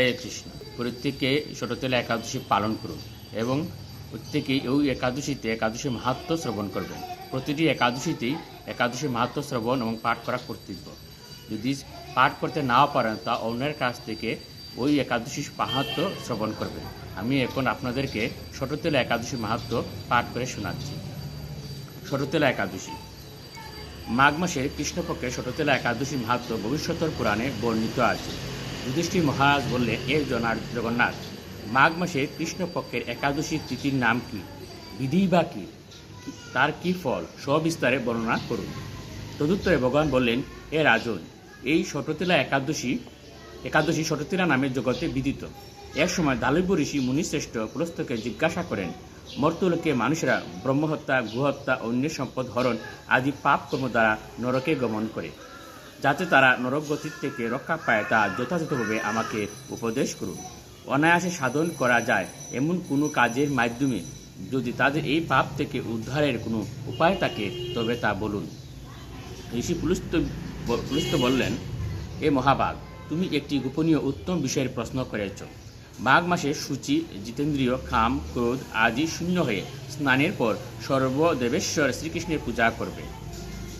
হরে কৃষ্ণ। প্রত্যেকে ষোটতলা একাদশী পালন করুন এবং প্রত্যেকেই ওই একাদশীতে একাদশী মাহাত্ম শ্রবণ করবেন। প্রতিটি একাদশীতেই একাদশী মাহাত্ম শ্রবণ এবং পাঠ করা কর্তব্য। যদি পাঠ করতে নাও পারেন, তা অন্যের কাছ থেকে ওই একাদশী মাহাত্ম শ্রবণ করবেন। আমি এখন আপনাদেরকে ষোটতলা একাদশী মাহাত্ম পাঠ করে শোনাচ্ছি। ষোটতলা একাদশী। মাঘ মাসের কৃষ্ণপক্ষের ষোটতলা একাদশী মাহাত্ম ভবিষ্যতের পুরাণে বর্ণিত আছে। যুধিষ্ঠির মহারাজ বললেন, এ জনার জগন্নাথ, মাঘ মাসে কৃষ্ণপক্ষের একাদশী তিথির নাম কি? বিধি বা কি? তার কি ফল? সবিস্তারে বর্ণনা করুন। তদুত্তরে ভগবান বললেন, এ রাজন, এই ষটতিলা একাদশী একাদশী ষটতিলা নামে জগতে বিদিত। এক সময় দালব্য ঋষি মুনিশ্রেষ্ঠ পুরস্তকে জিজ্ঞাসা করেন, মর্তলোকে মানুষেরা ব্রহ্মহত্যা, গুহত্যা, অন্যের সম্পদ হরণ আদি পাপ কর্ম দ্বারা নরকে গমন করে। যাতে তারা নরক গতির থেকে রক্ষা পায় তা যথাযথভাবে আমাকে উপদেশ করুন। অনায়াসে সাধন করা যায় এমন কোনো কাজের মাধ্যমে। যদি তাদের এই পাপ থেকে উদ্ধারের কোনো উপায় থাকে, তবে তা বলুন। ঋষি পুলস্ত পুলস্ত বললেন এ মহাবাগ তুমি একটি গোপনীয় উত্তম বিষয়ের প্রশ্ন করেছ। মাঘ মাসে সূচি, জিতেন্দ্রীয় খাম, ক্রোধ আদি শূন্য হয়ে স্নানের পর সর্বদেবেশ্বর শ্রীকৃষ্ণের পূজা করবে।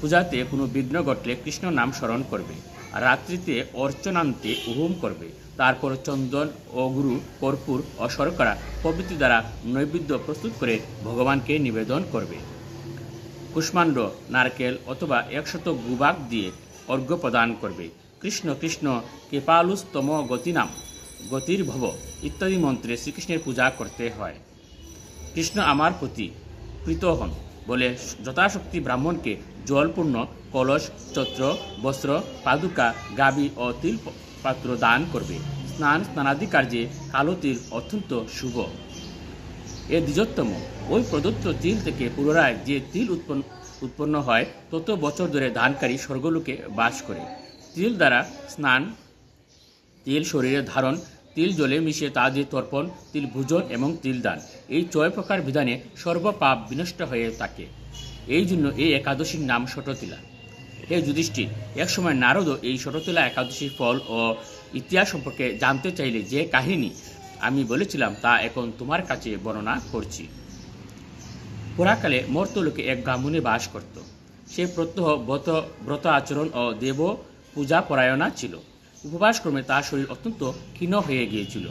পূজাতে কোনো বিঘ্ন ঘটলে কৃষ্ণ নাম স্মরণ করবে। রাত্রিতে অর্চনান্তে উহুম করবে। তারপর চন্দন অগুরু কর্পূর ও শর্করা প্রভৃতি দ্বারা নৈবেদ্য প্রস্তুত করে ভগবানকে নিবেদন করবে। কুষ্মাণ্ড, নারকেল অথবা একশত গুবাক দিয়ে অর্ঘ্য প্রদান করবে। কৃষ্ণ কৃষ্ণ, কৃপালুস্তম গতিনাম গতির ভব ইত্যাদি মন্ত্রে শ্রীকৃষ্ণের পূজা করতে হয়। কৃষ্ণ আমার প্রতি প্রীত হন। বলে যথাশক্তি ব্রাহ্মণকে জলপূর্ণ কলস, চত্র, বস্ত্র পাদুকা গাবি ও তিল পাত্র দান করবে। স্নান, স্নানাদি কার্যে কালো তিল অত্যন্ত শুভ। এ দ্বিজোত্তম, ওই প্রদত্ত তিল থেকে পুনরায় যে তিল উৎপন্ন উৎপন্ন হয়, তত বছর ধরে দানকারী স্বর্গলোকে বাস করে। তিল দ্বারা স্নান, তিল শরীরে ধারণ তিল জলে মিশিয়ে তা দিয়ে তর্পণ, তিল ভোজন এবং তিল দান। এই ছয় প্রকার বিধানে সর্বপাপ বিনষ্ট হয়ে থাকে। এই জন্য এই একাদশীর নাম শটতিলা হে যুধিষ্ঠির, একসময় নারদও এই শটতিলা একাদশীর ফল ও ইতিহাস সম্পর্কে জানতে চাইলে যে কাহিনী আমি বলেছিলাম তা এখন তোমার কাছে বর্ণনা করছি। পুরাকালে মর্তলোকে এক ব্রাহ্মণে বাস করত। সে প্রত্যহ ব্রত ব্রত আচরণ ও দেব পূজা পরায়ণা ছিল। উপবাসক্রমে তার শরীর অত্যন্ত ক্ষীণ হয়ে গিয়েছিল।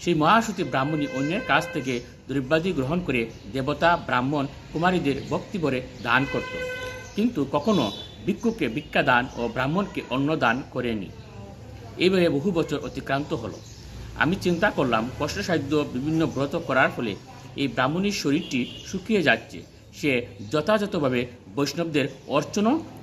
সেই মহাসতী ব্রাহ্মণী অন্যের কাছ থেকে দ্রব্যাদি গ্রহণ করে দেবতা, ব্রাহ্মণ, কুমারীদের ভক্তিভরে দান করত। কিন্তু কখনো ভিক্ষুকে ভিক্ষা দান ও ব্রাহ্মণকে অন্ন দান করেনি। এইভাবে বহু বছর অতিক্রান্ত হলো। আমি চিন্তা করলাম, কষ্টসাধ্য বিভিন্ন ব্রত করার ফলে এই ব্রাহ্মণীর শরীরটি শুকিয়ে যাচ্ছে। সে যথাযথভাবে বৈষ্ণবদের অর্চনা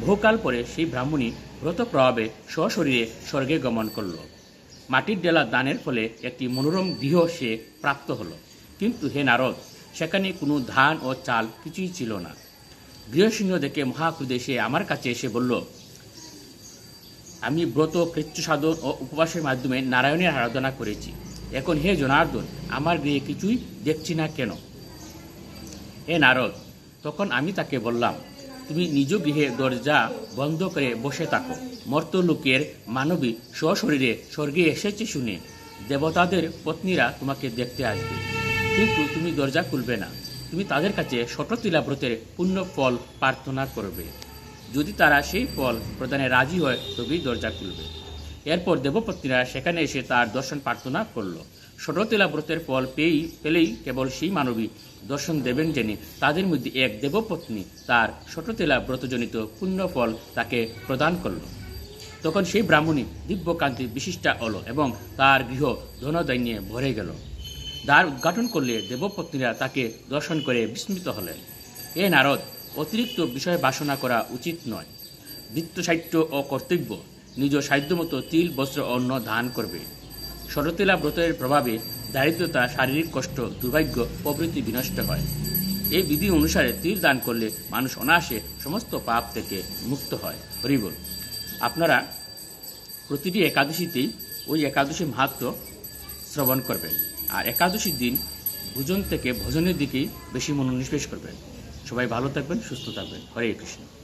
বহুকাল পরে সেই ব্রাহ্মণী ব্রত প্রভাবে সশরীরে স্বর্গে গমন করল। মাটির ডেলা দানের ফলে একটি মনোরম গৃহ সে প্রাপ্ত হলো। কিন্তু হে নারদ, সেখানে কোনো ধান ও চাল কিছুই ছিল না। গৃহশূন্য দেখে মহাক্রুদে সে আমার কাছে এসে বলল, আমি ব্রত কৃচ্ছ সাধন ও উপবাসের মাধ্যমে নারায়ণের আরাধনা করেছি। এখন হে জনার্দন, আমার গৃহে কিছুই দেখছি না কেন? হে নারদ, তখন আমি তাকে বললাম তুমি নিজ গৃহে দরজা বন্ধ করে বসে থাকো। মর্ত লোকের মানবী স্বশরীরে স্বর্গে এসেছে শুনে দেবতাদের পত্নীরা তোমাকে দেখতে আসবে। কিন্তু তুমি দরজা খুলবে না। তুমি তাদের কাছে শটতিলা ব্রতের পুণ্য ফল প্রার্থনা করবে। যদি তারা সেই ফল প্রদানে রাজি হয়, তবেই দরজা খুলবে। এরপর দেবপত্নীরা সেখানে এসে তার দর্শন প্রার্থনা করল। ষোটতিলা ব্রতের ফল পেয়েই পেলেই কেবল সেই মানবী। দর্শন দেবেন জেনে তাদের মধ্যে এক দেবপত্নী, তার ষোটতিলা ব্রতজনিত পুণ্য ফল তাকে প্রদান করল। তখন সেই ব্রাহ্মণী দিব্যকান্তি বিশিষ্টা হল এবং তার গৃহ ধনদৈন্যে ভরে গেল। দ্বার উদ্ঘাটন করলে দেবপত্নীরা তাকে দর্শন করে বিস্মিত হলেন। এ নারদ, অতিরিক্ত বিষয় বাসনা করা উচিত নয়। বৃত্ত সাহিত্য ও কর্তব্য, নিজ সাধ্যমতো তিল, বস্ত্র, অন্ন দান করবে। শরতিলা ব্রতের প্রভাবে দারিদ্রতা, শারীরিক কষ্ট, দুর্ভাগ্য, প্রভৃতি বিনষ্ট হয়। এই বিধি অনুসারে তীর দান করলে মানুষ অনায়াসে সমস্ত পাপ থেকে মুক্ত হয়। হরিবল আপনারা প্রতিটি একাদশীতেই ওই একাদশী মাহাত্ম শ্রবণ করবেন। আর একাদশীর দিন ভোজন থেকে ভোজনের দিকেই বেশি মনোনিবেশ করবেন। সবাই ভালো থাকবেন, সুস্থ থাকবেন। হরে কৃষ্ণ।